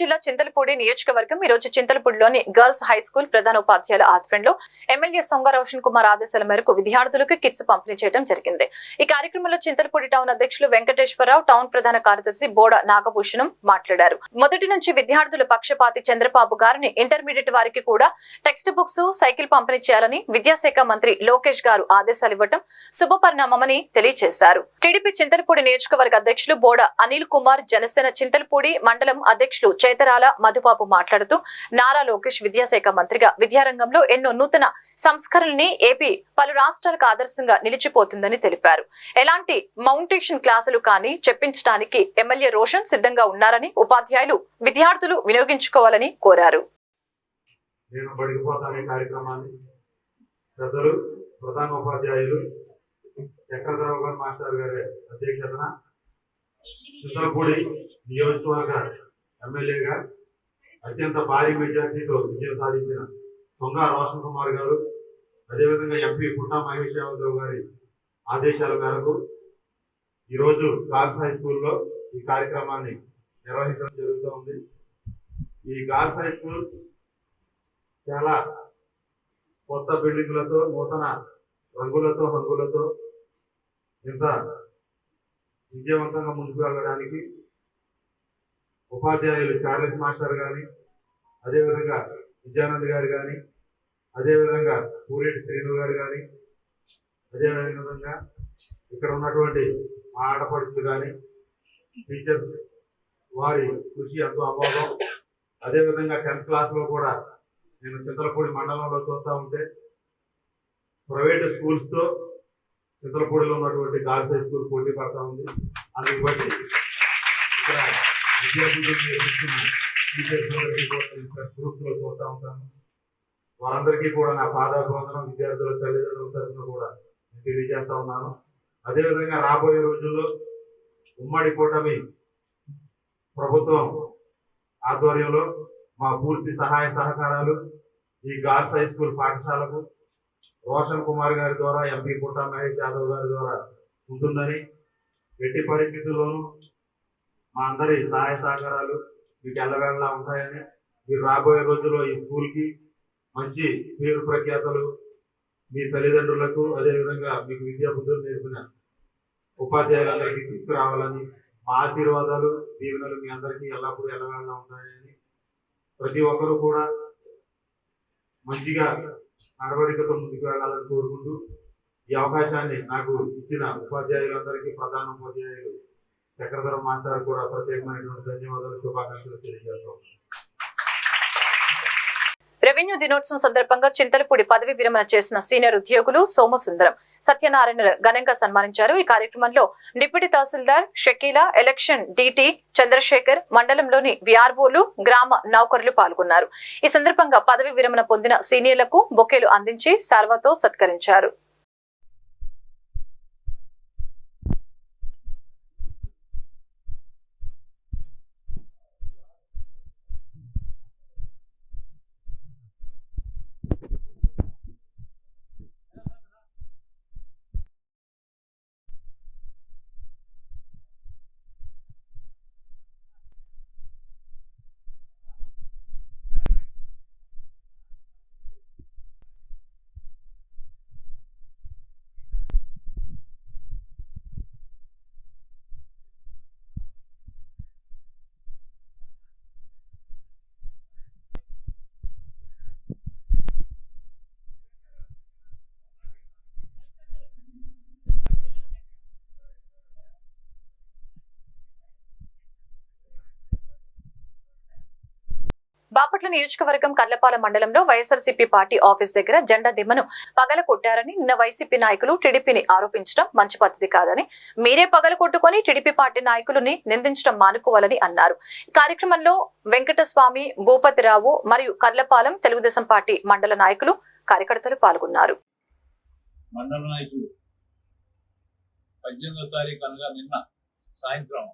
జిల్లా చింతలపూడి నియోజకవర్గం ఈ రోజు చింతలపూడిలోని గర్ల్స్ హై స్కూల్ ప్రధాన ఉపాధ్యాయుల ఆధ్వర్యంలో ఎమ్మెల్యే సొంగ రోషన్ కుమార్ ఆదేశాల మేరకు విద్యార్థులకు కిట్స్ పంపిణీ చేయడం జరిగింది. ఈ కార్యక్రమంలో చింతలపూడి టౌన్ అధ్యక్షులు వెంకటేశ్వరరావు టౌన్ ప్రధాన కార్యదర్శి బోడ నాగభూషణం మాట్లాడారు. మొదటి నుంచి విద్యార్థుల పక్షపాతి చంద్రబాబు గారిని ఇంటర్మీడియట్ వారికి కూడా టెక్స్ట్ బుక్స్ సైకిల్ పంపిణీ చేయాలని విద్యాశాఖ మంత్రి లోకేష్ గారు ఆదేశాలు ఇవ్వడం శుభపరిణామమని తెలియజేశారు. టీడీపీ చింతలపూడి నియోజకవర్గ అధ్యక్షులు బోడ అనిల్ కుమార్ జనసేన చింతలపూడి మండలం అధ్యక్షులు చేతరాల మధుబాబు మాట్లాడుతూ నారా లోకేష్ విద్యాశాఖ మంత్రిగా విద్యారంగంలో ఎన్నో నూతన సంస్కరణల్ని ఏపీ పలు రాష్ట్రాలకు ఆదర్శంగా నిలిచిపోతుందని తెలిపారు. ఎలాంటి మౌంటేషన్ క్లాసులు కానీ చెప్పించడానికి ఎమ్మెల్యే రోషన్ సిద్ధంగా ఉన్నారని ఉపాధ్యాయులు విద్యార్థులు వినియోగించుకోవాలని కోరారు. నేను బడిగిపోతానే కార్యక్రమాన్ని. పెద్దలు ప్రధాన ఉపాధ్యాయులు చక్రధరావు గారు మాస్టర్ గారి అధ్యక్షతన చింతలపూడి నియోజకవర్గ ఎమ్మెల్యేగా అత్యంత భారీ మెజార్టీతో విజయం సాధించిన కొంగా రోషన్ కుమార్ గారు అదేవిధంగా ఎంపీ పుట్టా మహేష్ యాదవ్ గారి ఆదేశాల మేరకు ఈరోజు గార్ల్స్ హై స్కూల్లో ఈ కార్యక్రమాన్ని నిర్వహించడం జరుగుతూ ఉంది. ఈ గార్ల్స్ హై స్కూల్ చాలా కొత్త బిల్డింగ్లతో నూతన రంగులతో హంగులతో ఇంత విజయవంతంగా ముందుకు వెళ్ళడానికి ఉపాధ్యాయులు చార్లెస్ మాస్టర్ కానీ అదేవిధంగా విద్యానంద్ గారు కానీ అదేవిధంగా పూరేటి శ్రీను గారు కానీ అదేవిధంగా ఇక్కడ ఉన్నటువంటి మా ఆడపడుచులు కానీ టీచర్స్ వారి కృషి ఎంతో అమోఘం. అదేవిధంగా టెన్త్ క్లాస్లో కూడా నేను చింతలపూడి మండలంలో చూస్తూ ఉంటే ప్రైవేట్ స్కూల్స్తో చింతలపూడిలో ఉన్నటువంటి గర్ల్స్ హై స్కూల్ పోటీ పడతా ఉంది. అందుకు బట్టి ఇక్కడ విద్యార్థులు నేర్పిస్తున్న టీచర్స్ కూడా ఉంటాను వారందరికీ కూడా నా పాదాభివందనం విద్యార్థుల తల్లిదండ్రుల తరఫున కూడా నేను తెలియజేస్తా ఉన్నాను. అదేవిధంగా రాబోయే రోజుల్లో ఉమ్మడి కూటమి ప్రభుత్వం ఆధ్వర్యంలో మా పూర్తి సహాయ సహకారాలు ఈ గర్ల్స్ హై స్కూల్ పాఠశాలకు రోషన్ కుమార్ గారి ద్వారా ఎంపీ పుట్టా మహేష్ యాదవ్ గారి ద్వారా ఉంటుందని ఎట్టి పరిస్థితుల్లోనూ మా అందరి సహాయ సహకారాలు మీకు ఎల్లవేళలా ఉంటాయని మీరు రాబోయే రోజుల్లో ఈ స్కూల్కి మంచి పేరు ప్రఖ్యాతలు మీ తల్లిదండ్రులకు అదేవిధంగా మీకు విద్యా బుద్ధులు నేర్పిన ఉపాధ్యాయులందరికీ తీసుకురావాలని మా ఆశీర్వాదాలు దీవెనలు మీ అందరికీ ఎల్లప్పుడూ ఎల్లవేళలా ఉంటాయని ప్రతి ఒక్కరూ కూడా మంచిగా నడవడికతో ముందుకు వెళ్ళాలని కోరుకుంటూ ఈ అవకాశాన్ని నాకు ఇచ్చిన ఉపాధ్యాయులందరికీ ప్రధాన ఉపాధ్యాయులు చక్రధర మాస్టర్ కూడా ప్రత్యేకమైనటువంటి ధన్యవాదాలు శుభాకాంక్షలు తెలియజేస్తాం రెవెన్యూ దినోత్సవం సందర్భంగా చింతలపూడి పదవి విరమణ చేసిన సీనియర్ ఉద్యోగులు సోమసుందరం సత్యనారాయణ ఘనంగా సన్మానించారు. ఈ కార్యక్రమంలో deputy Tahsildar Shakeela election DT Chandrashekar మండలంలోని విఆర్ఓలు గ్రామ నౌకరులు పాల్గొన్నారు. ఈ సందర్భంగా పదవి విరమణ పొందిన సీనియర్లకు బొకేలు అందించి సాల్వాతో సత్కరించారు. బాపట్ల నియోజకవర్గం కర్లపాల మండలంలో వైఎస్ఆర్సీపీ పార్టీ ఆఫీస్ దగ్గర జెండా దిమ్మను పగల కొట్టారని నిన్న వైసీపీ నాయకులు టీడీపీని ఆరోపించడం మంచి పద్ధతి కాదని మీరే పగల కొట్టుకొని టీడీపీ పార్టీ నాయకులని నిందించడం మానుకోవాలని అన్నారు. కార్యక్రమంలో వెంకటస్వామి భూపతిరావు మరియు కర్లపాలెం తెలుగుదేశం పార్టీ మండల నాయకులు కార్యకర్తలు పాల్గొన్నారు. మండల నాయకులు పద్దెనిమిదో తారీఖు అనగా నిన్న సాయంత్రం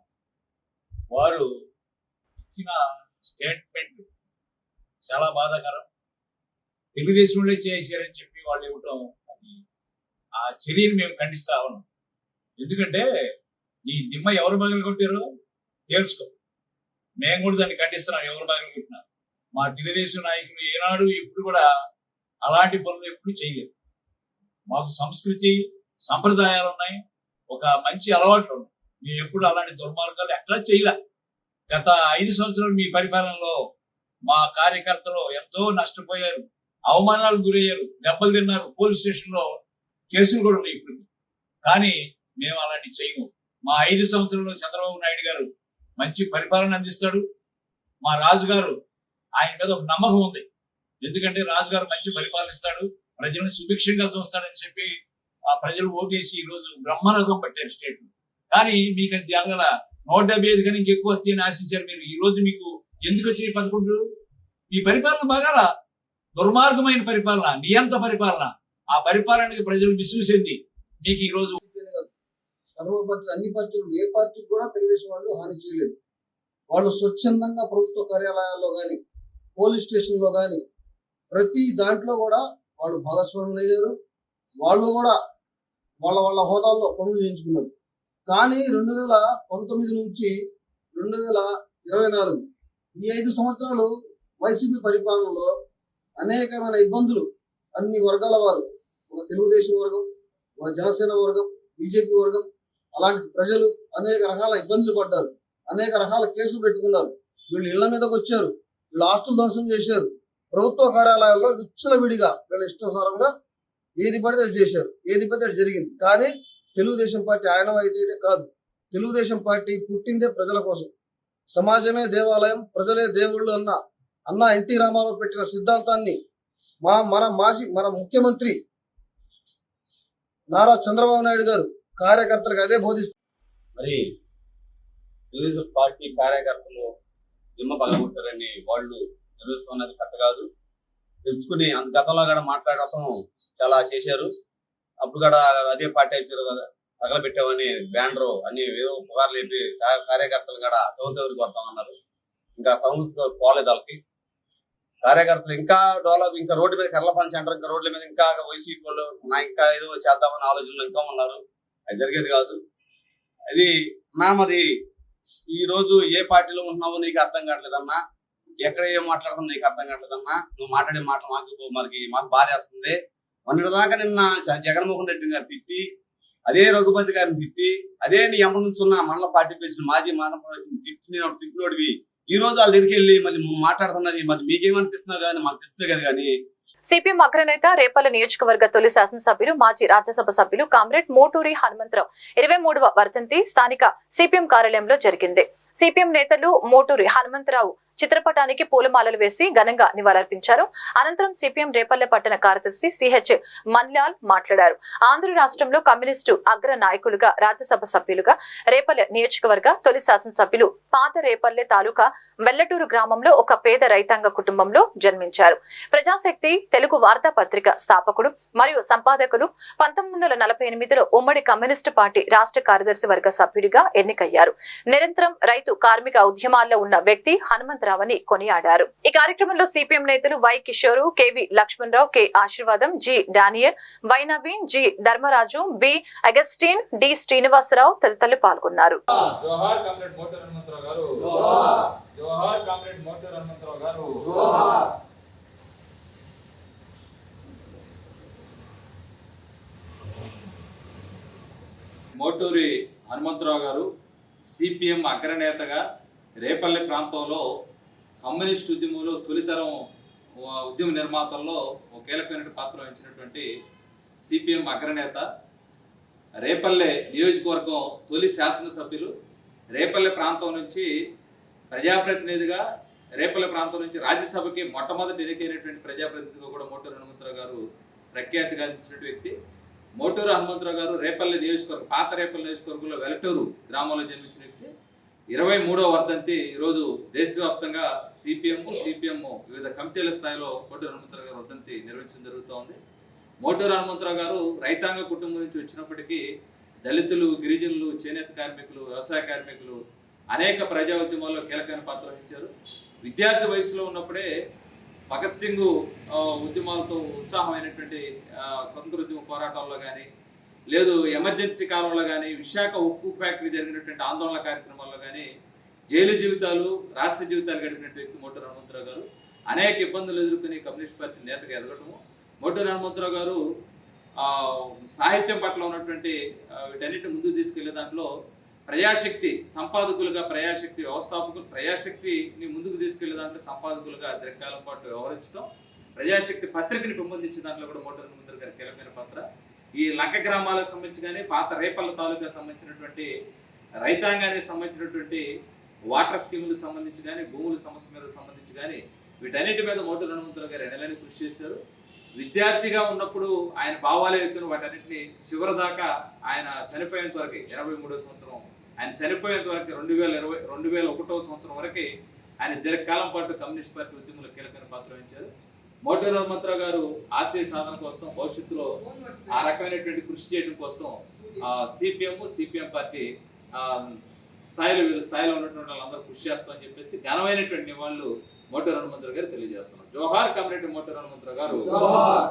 వారు ఇచ్చిన స్టేట్మెంట్ చాలా బాధాకరం. తెలుగుదేశంలో చేశారని చెప్పి వాళ్ళు ఇవ్వటం అది ఆ చర్యను మేము ఖండిస్తా ఉన్నాం. ఎందుకంటే ఈ దిమ్మ ఎవరు పగలు కొట్టారో తెలుసుకో. మేము కూడా దాన్ని ఖండిస్తున్నాం ఎవరు బాగా మా తెలుగుదేశం నాయకులు ఏనాడు ఎప్పుడు కూడా అలాంటి పనులు ఎప్పుడు చేయలేదు. మాకు సంస్కృతి సంప్రదాయాలు ఉన్నాయి ఒక మంచి అలవాట్లు ఉన్నాయి. మేము ఎప్పుడు అలాంటి దుర్మార్గాలు ఎక్కడా చేయలే. గత ఐదు సంవత్సరాలు మీ పరిపాలనలో మా కార్యకర్తలు ఎంతో నష్టపోయారు అవమానాలకు గురయ్యారు దెబ్బలు తిన్నారు పోలీస్ స్టేషన్లో కేసులు కూడా ఉన్నాయి ఇప్పుడు కానీ మేము అలాంటి చేయము. మా ఐదు సంవత్సరంలో చంద్రబాబు నాయుడు గారు మంచి పరిపాలన అందిస్తాడు. మా రాజుగారు ఆయన మీద ఒక నమ్మకం ఉంది. ఎందుకంటే రాజుగారు మంచి పరిపాలనిస్తాడు ప్రజలను సుభిక్షంగా చూస్తాడని చెప్పి ఆ ప్రజలు ఓటేసి ఈ రోజు బ్రహ్మరథం పట్టారు స్టేట్ కానీ మీకు అది జరగల నూట డెబ్బై ఐదు కానీ ఎక్కువ వస్తాయని ఆశించారు మీరు. ఈ రోజు మీకు ఎందుకు వచ్చి పదకొండు? మీ పరిపాలన బాగా దుర్మార్గమైన పరిపాలన నియంత పరిపాలన. ఆ పరిపాలనకి ప్రజలు విశ్వసింది మీకు ఈ రోజు కర్మ అన్ని పార్టీలు ఏ పార్టీకి కూడా తెలుగుదేశం వాళ్ళు హాని చేయలేదు. వాళ్ళు స్వచ్ఛందంగా ప్రభుత్వ కార్యాలయాల్లో కానీ పోలీస్ స్టేషన్లో కానీ ప్రతి దాంట్లో కూడా వాళ్ళు భాగస్వాములు అయ్యారు. వాళ్ళు కూడా వాళ్ళ వాళ్ళ హోదాల్లో పనులు చేయించుకున్నారు. కానీ రెండు వేల పంతొమ్మిది నుంచి రెండు వేల ఇరవై నాలుగు ఈ ఐదు సంవత్సరాలు వైసీపీ పరిపాలనలో అనేకమైన ఇబ్బందులు అన్ని వర్గాల వారు. ఒక తెలుగుదేశం వర్గం ఒక జనసేన వర్గం బీజేపీ వర్గం. అలాంటి ప్రజలు అనేక రకాల ఇబ్బందులు పడ్డారు. అనేక రకాల కేసులు పెట్టుకున్నారు. వీళ్ళు ఇళ్ళ మీదకి వచ్చారు. వీళ్ళు ఆస్తులు ధ్వంసం చేశారు. ప్రభుత్వ కార్యాలయాల్లో విచ్చలవిడిగా వీళ్ళ ఇష్టానుసారంగా ఏది పడితే అది చేశారు. ఏది పడితే అది జరిగింది. కానీ తెలుగుదేశం పార్టీ ఆయన అయితే కాదు. తెలుగుదేశం పార్టీ పుట్టిందే ప్రజల కోసం. సమాజమే దేవాలయం ప్రజలే దేవుళ్ళు అన్న అన్న ఎన్టీ రామారావు పెట్టిన సిద్ధాంతాన్ని మా మన మాజీ మన ముఖ్యమంత్రి నారా చంద్రబాబు నాయుడు గారు కార్యకర్తలకు అదే బోధిస్తారు మరి తెలుగుదేశం పార్టీ కార్యకర్తలు దిమ్మ పగలగొట్టారని వాళ్ళు నిర్వహిస్తున్నది కరెక్ట్ కాదు. తెలుసుకుని అంత గతంలో కూడా మాట్లాడటం చాలా చేశారు. అప్పుడు కూడా అదే పార్టీ అయిపోయారు కదా. తగలబెట్టామని బ్యాండర్ అన్ని ఏదో పుకార్లు చెప్పి కార్యకర్తలు కూడా తోతెవరికి కొడతామన్నారు. ఇంకా సంస్థ పోలేదు వాళ్ళకి. కార్యకర్తలు ఇంకా డెవలప్ ఇంకా రోడ్డు మీద కర్ల పంచి అంటారు. ఇంకా రోడ్ల మీద ఇంకా వైసీపీ వాళ్ళు నా ఇంకా ఏదో చేద్దామని ఆలోచనలు ఇంకా ఉన్నారు. అది జరిగేది కాదు. అది నా మరి ఈ రోజు ఏ పార్టీలో ఉంటున్నావో నీకు అర్థం కావట్లేదన్నా ఎక్కడ ఏం మాట్లాడుతున్నా నీకు అర్థం కావట్లేదన్నా నువ్వు మాట్లాడే మాట మాకు మనకి మాకు బాధేస్తుంది. వేస్తుంది దాకా నిన్న జగన్మోహన్ రెడ్డి గారు తిట్టి అదే రఘుపతి గారిని తిట్టి అదే నీ ఎమ్మ నుంచి ఉన్న మండల పార్టీ ప్రెసిడెంట్ మాజీ మండల తిట్టిన తిట్టినోడివి. ఈ రోజు వాళ్ళ దగ్గరికి వెళ్ళి మళ్ళీ మాట్లాడుతున్నది మరి మీకేమనిపిస్తున్నారు కానీ మాకు తెలుస్తుంది కదా కానీ. సిపిఎం అగ్రనేత రేపల్లి నియోజకవర్గ తొలి శాసనసభ్యులు మాజీ రాజ్యసభ సభ్యులు కామ్రేడ్ మోటూరి హనుమంతరావు. ఇరవై మూడవ వర్ధంతి స్థానిక సిపిఎం కార్యాలయంలో జరిగింది. సిపిఎం నేతలు మోటూరి హనుమంతరావు చిత్రపటానికి పూలమాలలు వేసి ఘనంగా నివాళులర్పించారు. అనంతరం సిపిఎం రేపల్లె పట్టణ కార్యదర్శి సిహెచ్ మన్లాల్ మాట్లాడారు. ఆంధ్ర రాష్ట్రంలో కమ్యూనిస్టు అగ్ర నాయకులుగా రాజ్యసభ సభ్యులుగా రేపల్లె నియోజకవర్గ తొలి శాసనసభ్యులు పాత రేపల్లె తాలూకా వెల్లటూరు గ్రామంలో ఒక పేద రైతాంగ కుటుంబంలో జన్మించారు. ప్రజాశక్తి తెలుగు వార్తాపత్రిక స్థాపకుడు మరియు సంపాదకులు పంతొమ్మిది వందల నలభై ఎనిమిదిలో ఉమ్మడి కమ్యూనిస్టు పార్టీ రాష్ట్ర కార్యదర్శి వర్గ సభ్యుడిగా ఎన్నికయ్యారు. నిరంతరం రైతు కార్మిక ఉద్యమాల్లో ఉన్న వ్యక్తి హనుమంతరావు అని కొనియాడారు. ఈ కార్యక్రమంలో సిపిఎం నేతలు Y Kishore KV Lakshmanarao K Ashirvadam G Daniel Y Naveen G Dharmaraju B Augustine D Srinivasarao తదితరులు పాల్గొన్నారు. జోహార్ కామ్రేడ్ మోటర్ హనుమంతరావు గారు. జోహార్ మోటూరి హనుమంతరావు గారు సిపిఎం అగ్రనేతగా రేపల్లి ప్రాంతంలో కమ్యూనిస్ట్ ఉద్యమంలో తొలితరం ఉద్యమ నిర్మాతల్లో ఒక కీలకమైన పాత్ర వహించినటువంటి సిపిఎం అగ్రనేత రేపల్లె నియోజకవర్గం తొలి శాసనసభ్యులు రేపల్లె ప్రాంతం నుంచి ప్రజాప్రతినిధిగా రేపల్లె ప్రాంతం నుంచి రాజ్యసభకి మొట్టమొదటి ఎన్నికైనటువంటి ప్రజాప్రతినిధిగా కూడా మోటూరు హనుమంతరావు గారు ప్రఖ్యాతిగాంచిన వ్యక్తి. మోటూరు హనుమంతరావు గారు రేపల్లె నియోజకవర్గం పాత రేపల్లి నియోజకవర్గంలో వెలటూరు గ్రామంలో జన్మించిన వ్యక్తి. ఇరవై మూడో వర్ధంతి ఈరోజు దేశవ్యాప్తంగా సిపిఎం సిపిఎం వివిధ కమిటీల స్థాయిలో మోటూరు హనుమంతరావు గారు వర్ధంతి నిర్వహించడం జరుగుతోంది. మోటూరు హనుమంతరావు గారు రైతాంగ కుటుంబం నుంచి వచ్చినప్పటికీ దళితులు గిరిజనులు చేనేత కార్మికులు వ్యవసాయ కార్మికులు అనేక ప్రజా ఉద్యమాల్లో కీలకమైన పాత్ర వహించారు. విద్యార్థి వయసులో ఉన్నప్పుడే భగత్ సింగ్ ఉద్యమాలతో ఉత్సాహమైనటువంటి స్వతంత్ర ఉద్యమ పోరాటాల్లో కానీ లేదు ఎమర్జెన్సీ కాలంలో కానీ విశాఖ ఉక్కు ఫ్యాక్టరీ జరిగినటువంటి ఆందోళన కార్యక్రమాల్లో కానీ జైలు జీవితాలు రాష్ట్ర జీవితాలు గడిపినటువంటి వ్యక్తి మోటూరు హనుమంతరావు గారు అనేక ఇబ్బందులు ఎదుర్కొని కమ్యూనిస్ట్ పార్టీ నేతగా ఎదగటము మోటూరు హనుమంతరావు గారు సాహిత్యం పట్ల ఉన్నటువంటి వీటన్నిటి ముందుకు తీసుకెళ్ళే దాంట్లో ప్రజాశక్తి సంపాదకులుగా ప్రజాశక్తి వ్యవస్థాపకులు ప్రజాశక్తిని ముందుకు తీసుకెళ్ళే దాంట్లో సంపాదకులుగా దీర్ఘకాలం పాటు వ్యవహరించడం ప్రజాశక్తి పత్రికని పెంపొందించే దాంట్లో కూడా మోటార్ ముందర గారి కీలకమైన పాత్ర. ఈ లంక గ్రామాలకు సంబంధించి కానీ పాత రేపల్ల తాలూకా సంబంధించినటువంటి రైతాంగానికి సంబంధించినటువంటి వాటర్ స్కీములకు సంబంధించి కానీ భూముల సమస్య మీద సంబంధించి కానీ వీటన్నిటి మీద మోటార్ హనుమంతరావు గారు ఎనలేని కృషి చేశారు. విద్యార్థిగా ఉన్నప్పుడు ఆయన భావాలే వ్యక్తులు వాటన్నింటినీ చివరి దాకా ఆయన చనిపోయేంత వరకు ఇరవై మూడో సంవత్సరం ఆయన చనిపోయేంత వరకు రెండు వేల ఇరవై రెండు వేల ఒకటో సంవత్సరం వరకు ఆయన దీర్ఘకాలం పాటు కమ్యూనిస్ట్ పార్టీ ఉద్యమంలో కీలకమైన పాత్ర వహించారు. మోటార్ హనుమంతరావు గారు ఆశయ సాధన కోసం భవిష్యత్తులో ఆ రకమైనటువంటి కృషి చేయడం కోసం సిపిఎం సిపిఎం పార్టీ ఆ, స్థాయిలో వివిధ స్థాయిలో ఉన్నటువంటి వాళ్ళందరూ కృషి చేస్తామని చెప్పేసి ఘనమైనటువంటి నివాళులు మోటార్ హనుమంతరావు గారు తెలియజేస్తున్నాం జోహార్ కమిరెడ్డి మోటార్ హనుమంతరావు గారు.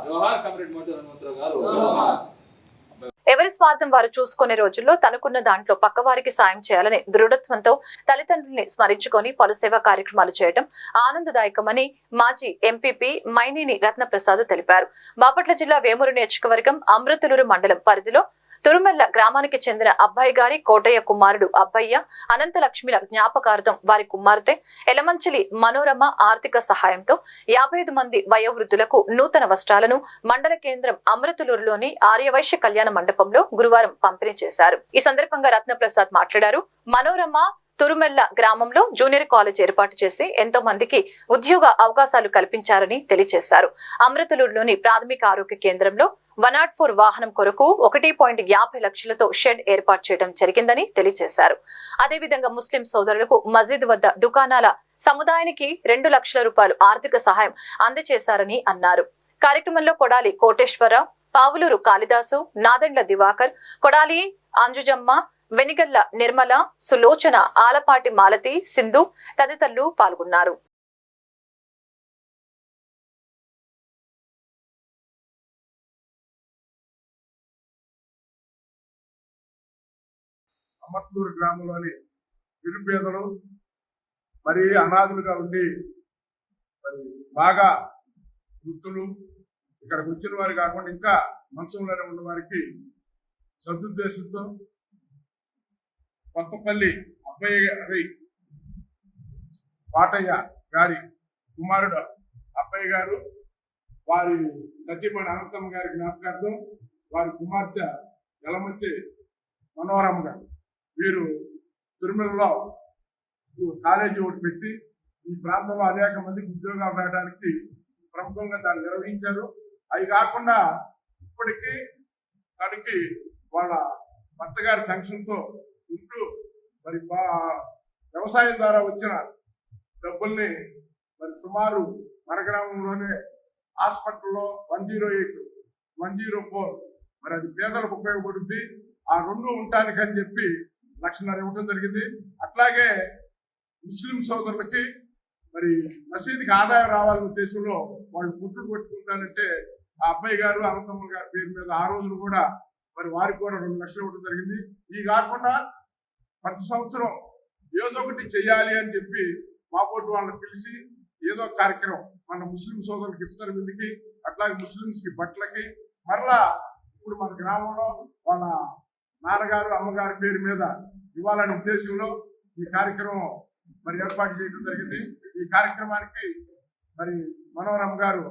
జోహార్. కమిరెడ్డి మోటార్ హనుమంతరావు గారు. ఎవరి స్వార్థం వారు చూసుకునే రోజుల్లో తనకున్న దాంట్లో పక్కవారికి సాయం చేయాలని దృఢత్వంతో తల్లిదండ్రుల్ని స్మరించుకొని పలు సేవా కార్యక్రమాలు చేయడం ఆనందదాయకమని మాజీ ఎంపీపీ మైనేని రత్నప్రసాద్ తెలిపారు. బాపట్ల జిల్లా వేమూరు నియోజకవర్గం అమృతులూరు మండలం పరిధిలో తురుమల్ల గ్రామానికి చెందిన అబ్బాయి గారి కోటయ్య కుమారుడు అబ్బయ్య అనంతలక్ష్మిల జ్ఞాపకార్థం వారి కుమార్తె ఎలమంచిలి మనోరమ ఆర్థిక సహాయంతో యాభై ఐదు మంది వయోవృద్ధులకు నూతన వస్త్రాలను మండల కేంద్రం అమృతలూరులోని ఆర్యవైశ్య కళ్యాణ మండపంలో గురువారం పంపిణీ చేశారు. ఈ సందర్భంగా రత్నప్రసాద్ మాట్లాడారు. మనోరమ తురుమెల్ల గ్రామంలో జూనియర్ కాలేజ్ ఏర్పాటు చేసి ఎంతో మందికి ఉద్యోగ అవకాశాలు కల్పించారని తెలియజేశారు. అమృతలూరులోని ప్రాథమిక ఆరోగ్య కేంద్రంలో వన్ నాట్ ఫోర్ వాహనం కొరకు ఒకటి పాయింట్ యాభై లక్షలతో షెడ్ ఏర్పాటు చేయడం జరిగిందని తెలియజేశారు. అదేవిధంగా ముస్లిం సోదరులకు మసీద్ వద్ద దుకాణాల సముదాయానికి రెండు లక్షల రూపాయలు ఆర్థిక సహాయం అందజేశారని అన్నారు. కార్యక్రమంలో కొడాలి కోటేశ్వరరావు పావులూరు కాళిదాసు నాదెండ్ల దివాకర్ కొడాలి అంజుజమ్మ వెనిగల్ల నిర్మల సులోచన ఆలపాటి మాలతి సింధు తదితరులు పాల్గొన్నారు. అమర్తూరు గ్రామంలోని నిరుపేదలు మరి అనాథులుగా ఉండి మరి బాగా వృత్తులు ఇక్కడికి వచ్చిన వారు కాకుండా ఇంకా మంచంలోనే ఉన్న వారికి సదుద్దేశంతో కొత్తపల్లి అబ్బయ్య గారి పాటయ్య గారి కుమారుడు అబ్బయ్య గారు వారి సతీమణి అనంతమ్మ గారి జ్ఞాపకార్థం వారి కుమార్తె ఎలమంచి మనోరమ్మ గారు. వీరు తిరుమలలో కాలేజీ ఒకటి పెట్టి ఈ ప్రాంతంలో అనేక మందికి ఉద్యోగాలు రావడానికి ప్రముఖంగా దాన్ని నిర్వహించారు. అవి కాకుండా ఇప్పటికీ తనకి వాళ్ళ భర్త గారి పెన్షన్తో ఉంటూ మరి బా- వ్యవసాయం ద్వారా వచ్చిన డబ్బుల్ని మరి సుమారు మన గ్రామంలోనే హాస్పిటల్లో one zero eight one zero four మరి అది పేదలకు ఉపయోగపడుద్ది. ఆ రెండు ఉండటానికని చెప్పి లక్షన్నర ఇవ్వడం జరిగింది. అట్లాగే ముస్లిం సోదరులకి మరి మసీదుకి ఆదాయం రావాలనే ఉద్దేశంలో వాళ్ళు గుట్లు కొట్టుకుంటానంటే ఆ అబ్బాయి గారు అనంతమ్మ గారి పేరు మీద ఆ రోజులు కూడా మరి వారికి కూడా రెండు లక్షలు ఇవ్వడం జరిగింది. ఇది కాకుండా ప్రతి సంవత్సరం ఏదో ఒకటి చెయ్యాలి అని చెప్పి మా బోర్డు వాళ్ళని పిలిచి ఏదో కార్యక్రమం మన ముస్లిం సోదరులకు ఇస్తారు మీదకి అట్లాగే ముస్లింస్కి బట్టలకి. మరలా ఇప్పుడు మన గ్రామంలో వాళ్ళ నాన్నగారు అమ్మగారి పేరు మీద ఇవ్వాలనే ఉద్దేశంలో ఈ కార్యక్రమం మరి ఏర్పాటు చేయడం జరిగింది. ఈ కార్యక్రమానికి మరి మనోరమ్మ గారు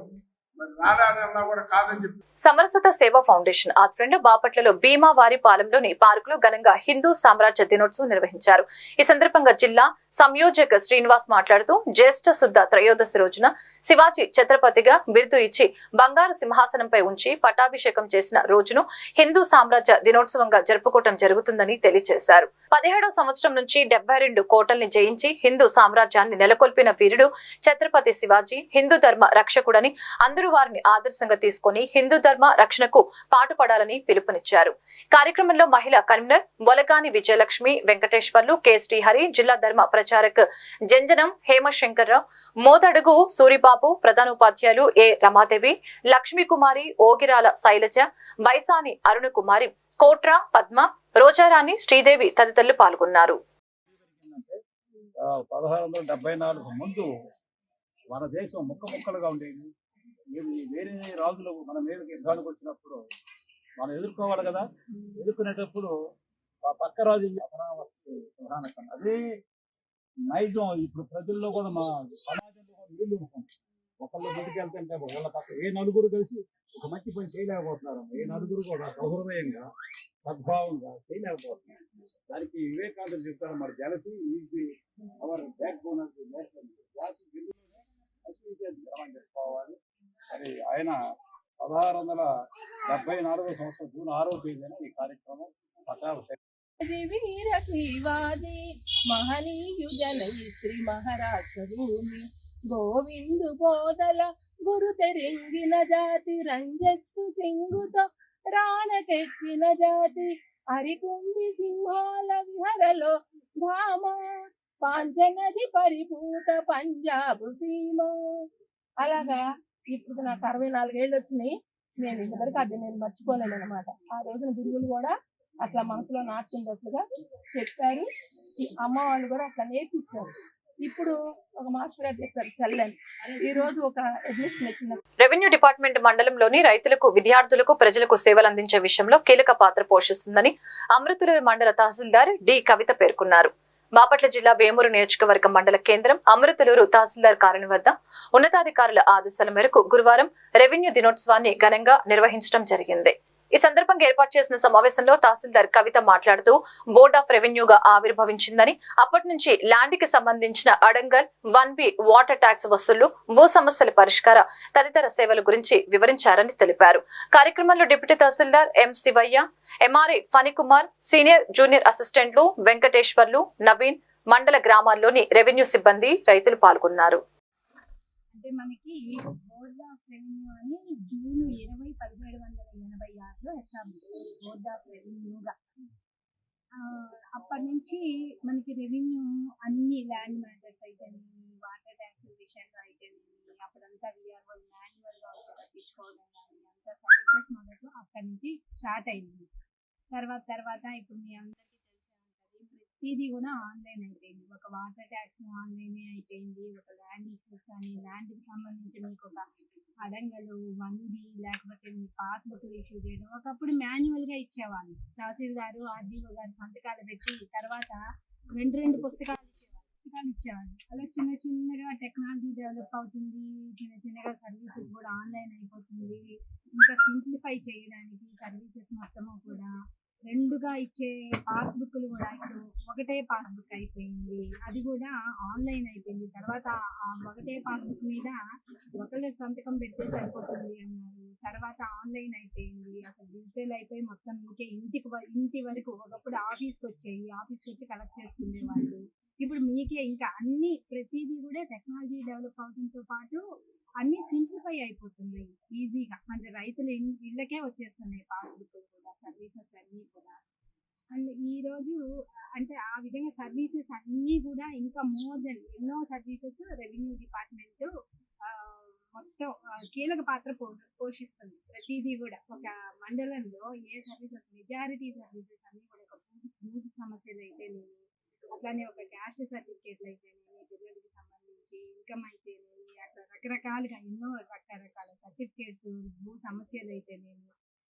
సమరసత సేవా ఫౌండేషన్ ఆధ్వర్యంలో బాపట్లలో భీమా వారి పాలెంలోని పార్కులో ఘనంగా హిందూ సామ్రాజ్య దినోత్సవం నిర్వహించారు. ఈ సందర్భంగా జిల్లా సంయోజక శ్రీనివాస్ మాట్లాడుతూ జ్యేష్ఠ శుద్ధ త్రయోదశి రోజున శివాజీ ఛత్రపతిగా బిరుదు ఇచ్చి బంగారు సింహాసనంపై ఉంచి పట్టాభిషేకం చేసిన రోజును హిందూ సామ్రాజ్య దినోత్సవంగా జరుపుకోవటం జరుగుతుందని తెలియజేశారు. పదిహేడవ సంవత్సరం నుంచి డెబ్బై రెండు కోటల్ని జయించి హిందూ సామ్రాజ్యాన్ని నెలకొల్పిన వీరుడు ఛత్రపతి శివాజీ హిందూ ధర్మ రక్షకుడని అందరూ వారిని ఆదర్శంగా తీసుకొని హిందూ ధర్మ రక్షణకు పాటుపడాలని పిలుపునిచ్చారు. కార్యక్రమంలో మహిళా కన్వీనర్ బొలగాని విజయలక్ష్మి వెంకటేశ్వర్లు కె శ్రీహరి జిల్లా ధర్మ ప్రచారక్ జంజనం హేమశంకర్రావు మోదడుగు సూరిబాబు ప్రధానోపాధ్యాయులు ఏ రమాదేవి లక్ష్మీకుమారి ఓగిరాల శైలజ బైసాని అరుణకుమారి కోట్ర పద్మ రోజారాణి శ్రీదేవి తదితరులు పాల్గొన్నారు. పదహారు వందల డెబ్బై నాలుగు ముందు మన దేశం ముక్క ముక్కలుగా ఉండేది. మీరు వేరే రాజులు మన మీదకి యుద్ధానికి వచ్చినప్పుడు మనం ఎదుర్కోవాలి కదా. ఎదుర్కొనేటప్పుడు ఆ పక్క రాజు అమరావతి ప్రధాన అదే నైజం. ఇప్పుడు ప్రజల్లో కూడా మా సమాజంలో కూడా నీళ్ళు ఉంటుంది ఒకళ్ళు ముందుకు వెళ్తుంటే వాళ్ళ పక్క ఏ నలుగురు కలిసి ఒక మంచి పని చేయలేకపోతున్నారు. ఏ నలుగురు కూడా సహృదయంగా సద్భావంగా చేయలేకపోతున్నారు. దానికి వివేకానంద చెప్తారు మరి jealousy is our backbone of the nation. చెప్పుకోవాలి మరి ఆయన పదహారు వందల డెబ్బై నాలుగో సంవత్సరం జూన్ ఆరో తేదీన ఈ కార్యక్రమం పట్టాభి వీర శివాజీ మహనీయు శ్రీ మహారాష్ట్ర గోవిందు బోధల గురు తెరింగిన జాతి రంజత్తు సింగుతో రాణకెక్కిన జాతి. అరికుంది సింహాల విహరలో ధామ పాంచనది పరిపూత పంజాబు సీమ. అలాగా ఇప్పుడు నాకు అరవై నాలుగేళ్ళు వచ్చినాయి. నేను ఇంతవరకు అది నేను మర్చిపోలేను అనమాట ఆ రోజున గురువులు కూడా అట్లా మనసులో నాటుకున్నట్లుగా చెప్పారు. అమ్మ వాళ్ళు కూడా అట్లా నేర్పించారు. ఇప్పుడు ఒక మాస్టర్ గారు చెప్పారు సెల్లని ఈ రోజు ఒక అడ్మిషన్ ఇచ్చిన రెవెన్యూ డిపార్ట్మెంట్ మండలంలోని రైతులకు విద్యార్థులకు ప్రజలకు సేవలు అందించే విషయంలో కీలక పాత్ర పోషిస్తుందని అమృతులూరు మండల తహసీల్దార్ డి కవిత పేర్కొన్నారు. బాపట్ల జిల్లా వేమూరు నియోజకవర్గం మండల కేంద్రం అమృతలూరు తహసీల్దార్ కార్యాలయం వద్ద ఉన్నతాధికారుల ఆదేశాల మేరకు గురువారం రెవెన్యూ దినోత్సవాన్ని ఘనంగా నిర్వహించడం జరిగింది. ఈ సందర్భంగా ఏర్పాటు చేసిన సమావేశంలో తహసీల్దార్ కవిత మాట్లాడుతూ బోర్డ్ ఆఫ్ రెవెన్యూగా ఆవిర్భవించిందని అప్పటి నుంచి ల్యాండ్కి సంబంధించిన adangal one B water tax వసూళ్ళు భూ సమస్యల పరిష్కార తదితర సేవల గురించి వివరించారని తెలిపారు. కార్యక్రమంలో deputy tahsildar M Sivaiah MRI Phanikumar senior junior అసిస్టెంట్లు వెంకటేశ్వర్లు నవీన్ మండల గ్రామాల్లోని రెవెన్యూ సిబ్బంది రైతులు పాల్గొన్నారు. అంటే మనకి బోర్డ్ ఆఫ్ రెవెన్యూ అని జూన్ ఇరవై పదిహేడు వందల ఎనభై ఆరులో ఎస్టాబ్లిష్ బోర్డ్ ఆఫ్ రెవెన్యూగా అప్పటి నుంచి మనకి రెవెన్యూ అన్ని ల్యాండ్ మ్యాటర్స్ అయితేనేమి వాటర్ ట్యాక్స్ విషయంలో అయితేనేమి అప్పుడంతా విఆర్ఓ మాన్యువల్గా వచ్చి కట్టించుకోవడం కానీ అంతా సర్వీసెస్ మొదలు అక్కడి నుంచి స్టార్ట్ అయింది. తర్వాత తర్వాత ఇప్పుడు మీ అందరూ ఇది ప్రతిదీ కూడా ఆన్లైన్ అయిపోయింది. ఒక వాటర్ ట్యాక్స్ ఆన్లైనే అయిపోయింది. ఒక ల్యాండ్ ఇష్యూస్ కానీ ల్యాండ్కి సంబంధించి మీకు ఒక అడంగలు వన్ బి లేకపోతే మీ పాస్బుక్ ఇష్యూ చేయడం ఒకప్పుడు మాన్యువల్గా ఇచ్చేవాళ్ళు తహసీల్దారు ఆర్డీఓ గారు సంతకాలు పెట్టి తర్వాత రెండు రెండు పుస్తకాలు ఇచ్చేవాళ్ళు. పుస్తకాలు ఇచ్చేవాళ్ళు. అలా చిన్న చిన్నగా టెక్నాలజీ డెవలప్ అవుతుంది. చిన్న చిన్నగా సర్వీసెస్ కూడా ఆన్లైన్ అయిపోతుంది. ఇంకా సింప్లిఫై చేయడానికి సర్వీసెస్ మొత్తము కూడా రెండుగా ఇచ్చే పాస్బుక్లు కూడా ఇప్పుడు ఒకటే పాస్బుక్ అయిపోయింది. అది కూడా ఆన్లైన్ అయిపోయింది. తర్వాత ఆ ఒకటే పాస్బుక్ మీద ఒకళ్ళ సంతకం పెడితే సరిపోతుంది అన్నారు. తర్వాత ఆన్లైన్ అయిపోయింది. అసలు డిజిటల్ అయిపోయి మొత్తం ఇంకే ఇంటికి వ- ఇంటి వరకు ఒకప్పుడు ఆఫీస్కి వచ్చేవి ఆఫీస్కి వచ్చి కలెక్ట్ చేసుకునే వాళ్ళు ఇప్పుడు మీకే ఇంకా అన్ని ప్రతిదీ కూడా టెక్నాలజీ డెవలప్ అవడంతో పాటు అన్ని సింప్లిఫై అయిపోతున్నాయి ఈజీగా అంటే రైతులు ఇళ్ళకే వచ్చేస్తున్నాయి పాస్బుక్ కూడా సర్వీసెస్ అన్నీ కూడా. అండ్ ఈ రోజు అంటే ఆ విధంగా సర్వీసెస్ అన్నీ కూడా ఇంకా మోర్ దెన్ ఎన్నో సర్వీసెస్ రెవెన్యూ డిపార్ట్మెంట్ మొత్తం కీలక పాత్ర పో పోషిస్తుంది ప్రతిదీ కూడా. ఒక మండలంలో ఏ సర్వీసెస్ మెజారిటీ సర్వీసెస్ అన్ని కూడా ఒక భూమి భూమి సమస్యలు అయితేనేమి అట్లానే ఒక క్యాస్ట్ సర్టిఫికేట్లు అయితేనేమి పిల్లలకి సంబంధించి ఇన్కమ్ అయితేనేమి అట్లా రకరకాలుగా ఎన్నో రకరకాల సర్టిఫికేట్స్ భూ సమస్యలు అయితేనేమి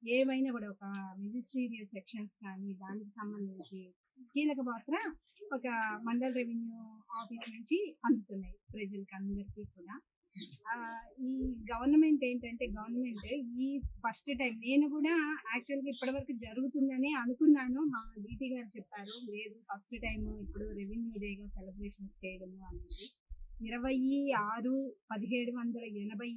ఏవైనా కూడా ఒక మినిస్ట్రీరియల్ సెక్షన్స్ కానీ దానికి సంబంధించి కీలక పాత్ర ఒక మండల్ రెవెన్యూ ఆఫీస్ నుంచి అందుతున్నాయి ప్రజలకి అందరికీ కూడా. ఈ గవర్నమెంట్ ఏంటంటే గవర్నమెంట్ ఈ ఫస్ట్ టైం నేను కూడా యాక్చువల్గా ఇప్పటివరకు జరుగుతుందని అనుకున్నాను. మా డీటీ గారు చెప్పారు లేదు ఫస్ట్ టైం ఇప్పుడు రెవెన్యూ డేగా సెలబ్రేషన్స్ చేయడము అనేది ఇరవై ఆరు పదిహేడు వందల ఎనభై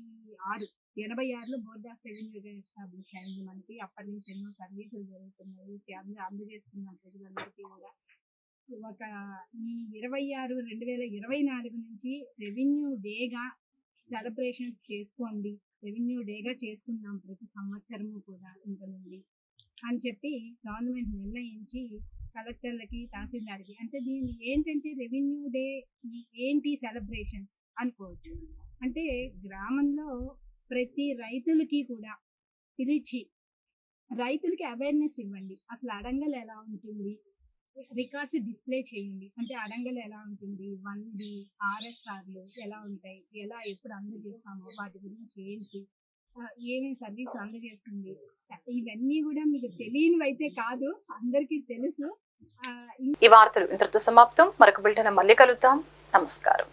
ఆరు ఎనభై ఆరులో బోర్డ్ ఆఫ్ రెవెన్యూగా ఎస్టాబ్లిష్ అయింది మనకి. అప్పటి నుంచి ఎన్నో సర్వీసులు జరుగుతున్నాయి. అందజేస్తున్నాం ప్రజలందరికీ కూడా ఒక ఈ ఇరవై ఆరు రెండు వేల ఇరవై నాలుగు నుంచి రెవెన్యూ డేగా సెలబ్రేషన్స్ చేసుకోండి. రెవెన్యూ డేగా చేసుకుందాం ప్రతి సంవత్సరము కూడా ఇంత నుండి అని చెప్పి గవర్నమెంట్ నిర్ణయించి కలెక్టర్లకి తహసీల్దార్కి అంటే దీన్ని ఏంటంటే రెవెన్యూ డే ఏంటి సెలబ్రేషన్స్ అనుకోవచ్చు. అంటే గ్రామంలో ప్రతి రైతులకి కూడా పిలిచి రైతులకి అవేర్నెస్ ఇవ్వండి. అసలు అడంగల్ ఎలా ఉంటుంది? రికార్డ్స్ డిస్ప్లే చేయండి. అంటే అడంగలు ఎలా ఉంటుంది? వన్ డి ఆర్ఎస్ఆర్లు ఎలా ఉంటాయి? ఎలా ఎప్పుడు అందజేస్తామో వాటి గురించి ఏంటి? ఏమేమి సర్వీస్ అందజేస్తుంది? ఇవన్నీ కూడా మీకు తెలియనివైతే కాదు అందరికీ తెలుసు. ఈ వార్తలు ఇంతటితో సమాప్తం. మరొక బిల్టన మళ్ళీ కలుద్దాం. నమస్కారం.